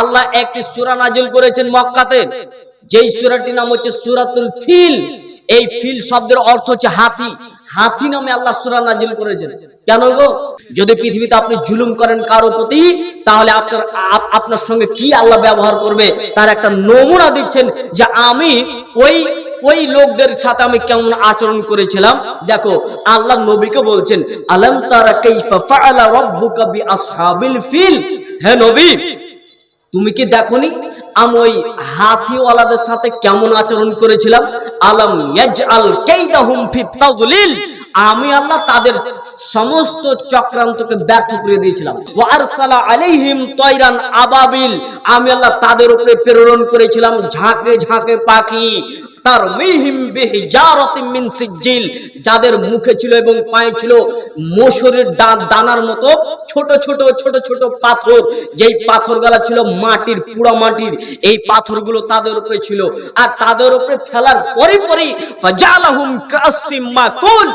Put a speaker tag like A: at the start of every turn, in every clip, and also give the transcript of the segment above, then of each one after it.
A: আল্লাহ একটি সুরা নাজিল করেছেন মক্কাতে। যেই সুরাটির নাম হচ্ছে সুরাতুল ফিল। এই ফিল শব্দের অর্থ হচ্ছে হাতি। হাতি নামে আল্লাহ সূরা নাজিল করেছেন। কেন গো? যদি পৃথিবীতে আপনি জুলুম করেন কারও প্রতি, তাহলে আপনার আপনার সঙ্গে কি আল্লাহ ব্যবহার করবে? তার একটা নমুনা দিচ্ছেন যে আমি ওই ওই লোকদের সাথে আমি কেমন আচরণ করেছিলাম। দেখো, আল্লাহ নবীকে বলছেন, আলম তারা কাইফা ফাআলা রাব্বুকা বিআসহাবিল ফিল? হে নবী তুমি কি দেখনি? আমি ওই হাতিওয়ালাদের সাথে কেমন আচরণ করেছিলাম? আলম ইয়াজআল কাইদাহুম ফিত তাদলিল আমি আল্লাহ তাদের সমস্ত চক্রান্তকে ব্যর্থ করে দিয়েছিলাম। ওয়া আরসালা আলাইহিম তয়রান আবাবিল। আমি আল্লাহ তাদের উপরে প্রেরণ করেছিলাম। ঝাঁকে ঝাঁকে পাখি। তার যাদের মুখে ছিল এবং পায়ে ছিল মসুরের দানার মতো ছোট ছোট ছোট ছোট পাথর। যেই পাথরগুলো ছিল মাটির, পুরা মাটির, এই পাথরগুলো তাদের উপরে ছিল। আর তাদের উপরে ফেলার পরে পরে ফাজালাহুম কাসফিম মাকুল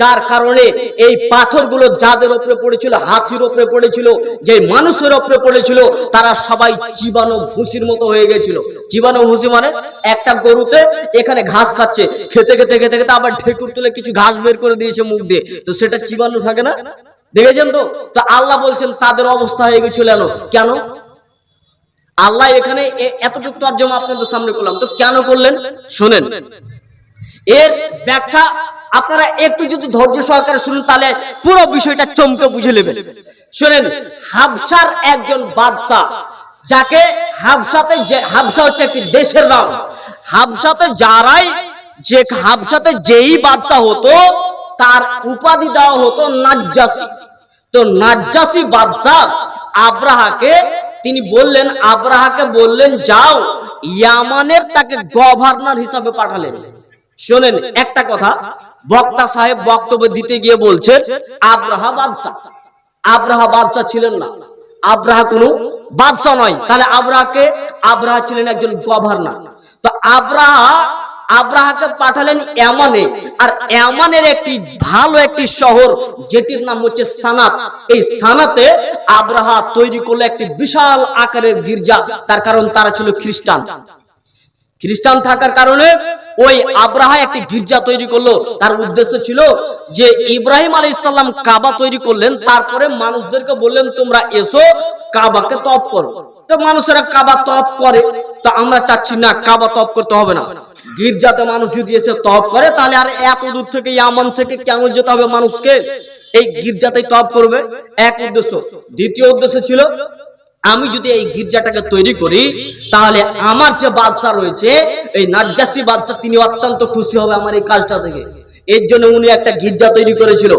A: যার কারণে এই পাথরগুলো যাদের উপরে পড়েছিল, হাতির উপরে পড়েছিল, যে মানুষের উপরে পড়েছিল, তারা সবাই জীবাণু ভুসির মতো হয়ে গেছিল। জীবাণু ভুসি মানে একটা গরুতে এখানে ঘাস খাচ্ছে, খেতে খেতে খেতে খেতে আবার ঢেকুর তুলে কিছু ঘাস বের করে দিয়েছে মুখ দিয়ে। তো সেটা জীবাণু থাকে না? দেখেছেন তো? তো আল্লাহ বলছেন, তাদের অবস্থা হয়ে গেছিল কেন? কেন? আল্লাহ এখানে এতটুকু তর্জমা আপনাদের সামনে করলাম। তো কেন করলেন? শোনেন। এর ব্যাখ্যা আপনারা একটু যদি ধৈর্য সহকারে শুনুন, তাহলে পুরো বিষয়টা চমকে বুঝে নেবেন। শুনেন হাবসার একজন বাদশা যাকে হাবসাতে যে হাবসা হচ্ছে একটি দেশের নাম। হাবসাতে যারাই যে হাবসাতে যেই বাদশাহ হতো, তার উপাধি দেওয়া হতো নাজ্জাসি। তো নাজ্জাসি বাদশাহ আব্রাহাকে, তিনি বললেন, আব্রাহাকে বললেন, যাও, ইয়ামানের তাকে গভর্নর হিসাবে পাঠালেন। শোনেন, একটা কথা। বক্তা সাহেব বক্তব্য দিতে গিয়ে বলছেন, আব্রাহা বাদশাহ আব্রাহা বাদশাহ ছিলেন না। আব্রাহা কোনো বাদশাহ নয়। তাহলে আব্রাহাকে, আব্রাহা ছিলেন একজন গভর্নর। তো আব্রাহা, আব্রাহাকে পাঠালেন এমনে। আর এমানের একটি ভালো একটি শহর, যেটির নাম হচ্ছে সানাত। এই সানাতে আব্রাহা তৈরি করল একটি বিশাল আকারের গির্জা। তার কারণ তারা ছিল খ্রিস্টান। খ্রিস্টান থাকার কারণে ওই আব্রাহা একটি গির্জা তৈরি করল। তার উদ্দেশ্য ছিল যে ইব্রাহিম আলী ইসলাম কাবা তৈরি করলেন, তারপরে মানুষদেরকে বললেন, তোমরা এসো, কাবাকে তপ করো। তো মানুষেরা কাবা তপ করে, তো আমরা চাচ্ছি না, কাবা তপ করতে হবে না। গির্জাতে মানুষ যদি এসে তপ করে, তাহলে আর এত দূর থেকে ইয়ামান থেকে কেন যেতে হবে মানুষকে? এই গির্জাতেই তপ করবে। এক উদ্দেশ্য। দ্বিতীয় উদ্দেশ্য ছিল আমি যদি এই গির্জাটাকে তৈরি করি, তাহলে আমার যে বাদশা রয়েছে, এই নাজ্জাসি বাদশা তিনি অত্যন্ত খুশি হবে আমার এই কাজটা থেকে। এর জন্য উনি একটা গির্জা তৈরি করেছিল।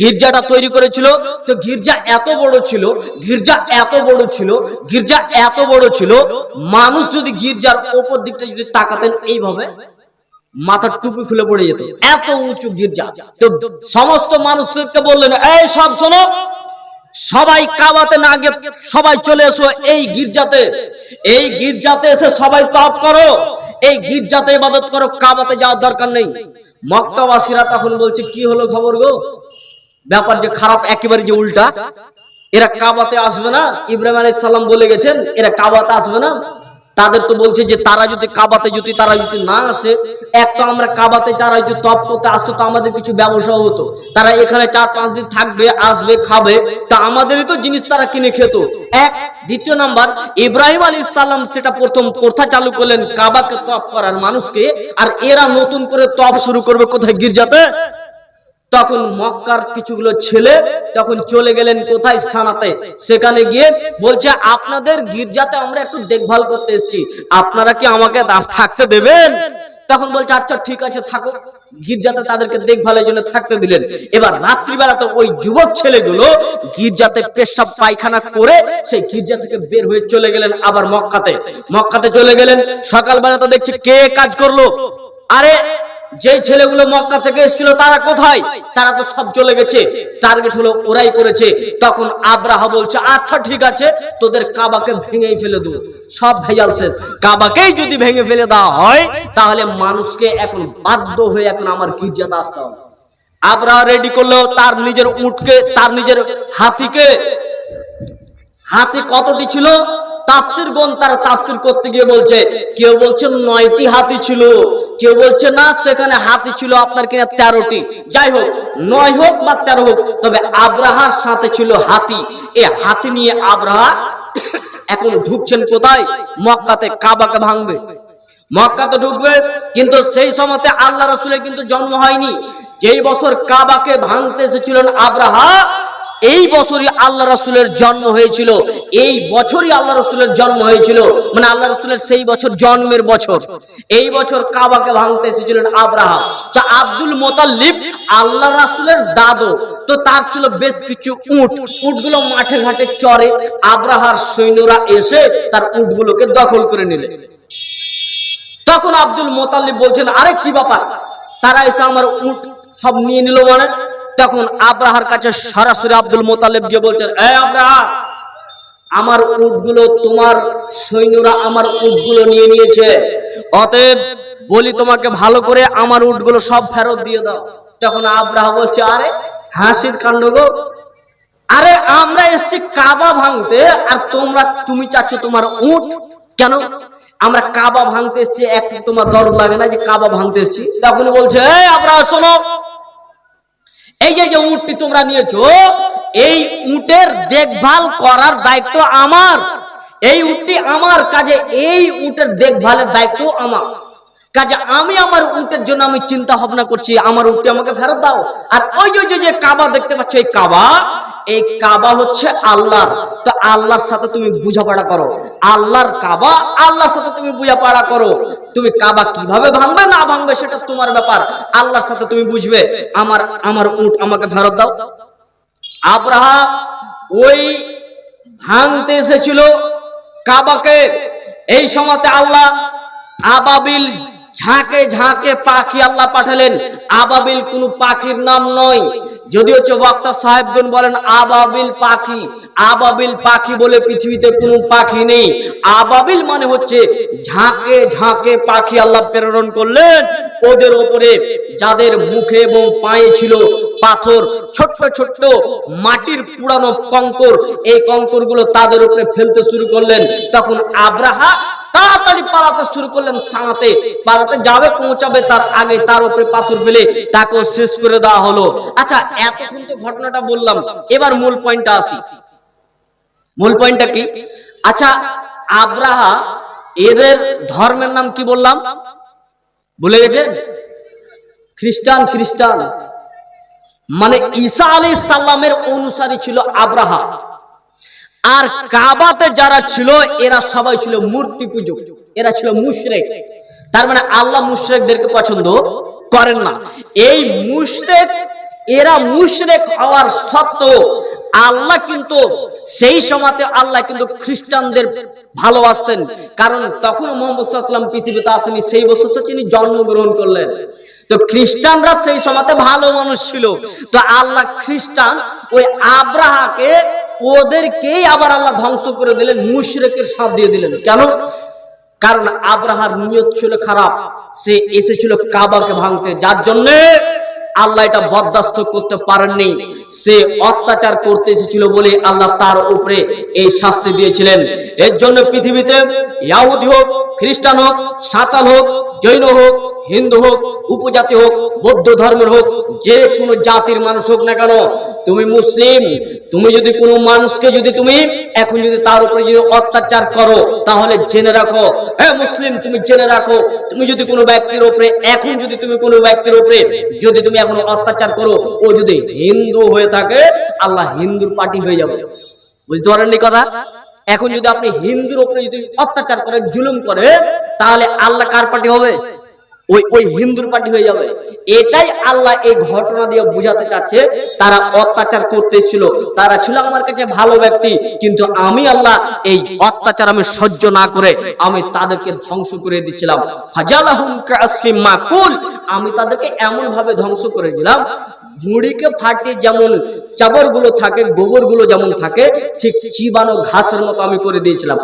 A: গির্জাটা তৈরি করেছিল, তো গির্জা এত বড় ছিল, গির্জা এত বড় ছিল, গির্জা এত বড় ছিল, মানুষ যদি গির্জার ওপর দিকটা যদি তাকাতেন এইভাবে, মাথার টুপি খুলে পড়ে যেত। এত উঁচু গির্জা। তো সমস্ত মানুষদেরকে বললেন, এই সব শোনো সবাই কাবাতে না গিয়ে সবাই চলে এসো এই গির্জাতে। এই গির্জাতে এসে সবাই তপ করো। এই গির্জাতে ইবাদত করো, কাবাতে যাওয়ার দরকার নেই। মক্কাবাসীরা তখন বলছে, কি হলো খবর গো? ব্যাপার যে খারাপ, একেবারে যে উল্টা। এরা কাবাতে আসবে না। ইব্রাহিম আলাইহিস সালাম বলে গেছেন, এরা কাবাতে আসবে না। তাদের তো বলছে যে তারা যদি কাবাতে যদি তারা যদি না আসে, এক তো আমরা কাবাতে তারা যদি তপ করতে আসতো তো আমাদের কিছু ব্যবসা হতো। তারা এখানে চার পাঁচ দিন থাকবে, আসবে, খাবে, তা আমাদেরই তো জিনিস তারা কিনে খেত। এক, দ্বিতীয় নাম্বার, ইব্রাহিম আলী সাল্লাম সেটা প্রথম প্রথা চালু করলেন কাবাকে তপ করার মানুষকে, আর এরা নতুন করে তপ শুরু করবে কোথায় গির্জাতে? তখন মক্কার কিছুগুলো ছেলে তখন চলে গেলেন কোথায়? সানাতে। সেখানে গিয়ে বলছে, আপনাদের গির্জাতে আমরা একটু দেখভাল করতে এসেছি। আপনারা কি আমাকে থাকতে দেবেন? তখন বলছে আচ্ছা ঠিক আছে, থাকো। গির্জাতে তাদেরকে দেখভালের জন্য থাকতে দিলেন। এবার রাত্রিবেলা তো ওই যুবক ছেলেগুলো গির্জাতে পেশাব পায়খানা করে সেই গির্জা থেকে বের হয়ে চলে গেলেন আবার মক্কাতে। মক্কাতে চলে গেলেন। সকালবেলা তো দেখছে কে কাজ করল? আরে যেই ছেলেগুলো মক্কা থেকে এসেছিল, তারা কোথায়? তারা তো সব চলে গেছে। টার্গেট হলো ওরাই করেছে। তখন আব্রাহা বলছে আচ্ছা ঠিক আছে, তোদের কাবাকে ভেঙেই ফেলে দেবো। সব ভেজাল শেষ। কাবাকেই যদি ভেঙে ফেলে দেওয়া হয়, তাহলে মানুষকে এখন বাধ্য হয়ে এখন আমার গির্জাতে আসতে হবে। আব্রাহা রেডি করল তার নিজের উটকে, তার নিজের হাতিকে। হাতি কতটি ছিল? তাফসির গণ তারা তাফসির করতে গিয়ে বলছে, কেউ বলছে নয়টি হাতি ছিল, কেউ বলছে না, সেখানে হাতি ছিল আপনার কিনা তেরোটি। যাই হোক, নয় হোক বা তেরো হোক, তবে আব্রাহার সাথে ছিল হাতি। এ হাতি নিয়ে আব্রাহা এখন ঢুকছেন কোথায়? মক্কাতে, কাবাকে ভাঙবে। মক্কাতে ঢুকবে, কিন্তু সেই সময়তে আল্লাহ রসুলের কিন্তু জন্ম হয়নি। যেই বছর কাবাকে ভাঙতে এসেছিলেন আব্রাহা এই বছরই আল্লাহ রসুলের জন্ম হয়েছিল। এই বছরই আল্লাহ রসুলের জন্ম হয়েছিল। মানে আল্লাহ রসুলের সেই বছর জন্মের বছর। এই বছর কাবাকে ভাঙতে এসেছিলেন আব্রাহা তো আব্দুল মোতাল্লিব আল্লাহ রাসুলের দাদু। তো তার ছিল বেশ কিছু উট। উটগুলো মাঠে ঘাটে চড়ে আব্রাহার সৈন্যরা এসে তার উটগুলোকে দখল করে নিলে। তখন আব্দুল মোতাল্লিব বলছেন, আরে কি ব্যাপার? তারা এসে আমার উট সব নিয়ে নিল মানে? তখন আব্রাহার কাছে সরাসরি আব্দুল মোতালেব গিয়ে বলছেন আমার উটগুলো তোমার সৈন্যরা আমার উটগুলো নিয়ে নিয়েছে। অতএব বলি তোমাকে ভালো করে আমার উটগুলো সব ফেরত দিয়ে দাও। তখন আব্রাহ বলছে, আরে, হাসির কাণ্ড গো। আরে, আমরা এসছি কাবা ভাঙতে, আর তোমরা, তুমি চাচ্ছ তোমার উট কেন? আমরা কাবা ভাঙতে এসছি এক তোমার দরদ লাগে না যে কাবা ভাঙতে এসছি? তখন বলছে আব্রাহা, শোনো এই যে উটটি তোমরা নিয়েছো, এই উটের দেখভাল করার দায়িত্ব আমার। এই উটটি আমার, কাজে এই উটের দেখভালের দায়িত্ব আমার। কাজে আমি আমার উটের জন্য আমি চিন্তা ভাবনা করছি, আমার উটটি আমাকে ফেরত দাও। আর ওই যে কাবা দেখতে পাচ্ছ, এই কাবা এই কাবা হচ্ছে আল্লাহর তো আল্লাহর সাথে তুমি বুঝাপড়া করো। আল্লাহর কাবা, আল্লাহর সাথে তুমি বুঝাপড়া করো। তুমি কাবা কীভাবে ভাঙবে, না ভাঙবে, সেটা তোমার ব্যাপার। আল্লাহর সাথে তুমি বুঝবে। আমার আমার উট আমাকে ফেরত দাও। আব্রাহা ওই ভাঙতে এসেছিল কাবাকে। এই সময়তে আল্লাহ আবাবিল ঝাঁকে ঝাঁকে পাখি আল্লাহ পাঠালেন। আবাবিল কোন পাখির নাম নয়। যদিও বক্তা সাহেবগণ বলেন, আবাবিল পাখি। আবাবিল পাখি বলে পৃথিবীতে কোনো পাখি নেই। আবাবিল মানে হচ্ছে ঝাঁকে ঝাঁকে পাখি আল্লাহ প্রেরণ করলেন। ওদের ওপরে যাদের মুখে এবং পায়ে ছিল পাথর, ছোট্ট ছোট্ট মাটির পুরানো কঙ্কর, এই কঙ্করগুলো তাদের উপরে ফেলতে শুরু করলেন। তখন আব্রাহা তাড়াতাড়ি পালাতে শুরু করলেন সাঁতে। পালাতে যাবে, পৌঁছাবে, তার আগে তার উপরে পাথর ফেলে তাকেও শেষ করে দেওয়া হলো। আচ্ছা এতক্ষণ তো ঘটনাটা বললাম। এবার মূল পয়েন্টটা আসি। মূল পয়েন্টটা কি? আচ্ছা আব্রাহা এদের ধর্মের নাম কি বললাম? ভুলে গেছেন খ্রিস্টান খ্রিস্টান। মানে ঈসা আলী সাল্লামের অনুসারী ছিল আব্রাহা। আর কাবাতে যারা ছিল, এরা সবাই ছিল মূর্তি পূজক। এরা ছিল মুশরেক। তার মানে আল্লাহ মুশরেকদেরকে পছন্দ করেন না। এই মুশরেক এরা মুশরেক হওয়ার সত্ত্বেও আল্লাহ কিন্তু সেই সময়তে আল্লাহ কিন্তু খ্রিস্টানদের ভালোবাসতেন। কারণ তখন মোহাম্মদ পৃথিবীতে আসেনি, সেই বছর তো তিনি জন্মগ্রহণ করলেন। তো খ্রিস্টানরা সেই সময়তে ভালো মানুষ ছিল। তো আল্লাহ খ্রিস্টান ওই আব্রাহাকে ওদেরকেই আবার আল্লাহ ধ্বংস করে দিলেন, মুশরেকের সাথ দিয়ে দিলেন। কেন? কারণ আব্রাহার নিয়ত ছিল খারাপ। সে এসেছিল কাবাকে ভাঙতে। যার জন্য আল্লাহ এটা বরদাস্ত করতে পারেননি। সে অত্যাচার করতে এসেছিল বলে আল্লাহ তার উপরে এই শাস্তি দিয়েছিলেন। এর জন্য পৃথিবীতে ইয়াহুদি হোক, খ্রিস্টান হোক সাঁতাল হোক, জৈন হোক, হিন্দু হোক, উপজাতি হোক, বৌদ্ধ ধর্মের হোক, যে কোনো জাতির মানুষ হোক না কেন তুমি মুসলিম, তুমি যদি কোনো মানুষকে যদি তুমি এখন যদি তার উপরে যদি অত্যাচার করো, তাহলে জেনে রাখো হ্যাঁ মুসলিম, তুমি জেনে রাখো, তুমি যদি কোনো ব্যক্তির উপরে, এখন যদি তুমি কোনো ব্যক্তির উপরে যদি তুমি এখন অত্যাচার করো, ও যদি হিন্দু হয়ে থাকে, আল্লাহ হিন্দুর পার্টি হয়ে যাবে। বুঝতে পারেননি কথা? এখন যদি আপনি হিন্দুর উপরে যদি অত্যাচার করে, জুলুম করে, তাহলে আল্লাহ কার পার্টি হবে? ওই ওই হিন্দুর পার্টি হয়ে যাবে। এটাই আল্লাহ এই ঘটনা দিয়ে বুঝাতে চাচ্ছে, তারা অত্যাচার করতে ছিল তারা ছিল আমার কাছে ভালো ব্যক্তি, কিন্তু আমি আল্লাহ এই অত্যাচার আমি সহ্য না করে আমি তাদেরকে ধ্বংস করে দিচ্ছিলাম। মাকুল, আমি তাদেরকে এমন ভাবে ধ্বংস করে দিলাম, মুড়িকে ফাটিয়ে যেমন চাবরগুলো থাকে গোবরগুলো যেমন থাকে, ঠিক চিবানো ঘাসের মতো আমি করে দিয়েছিলাম।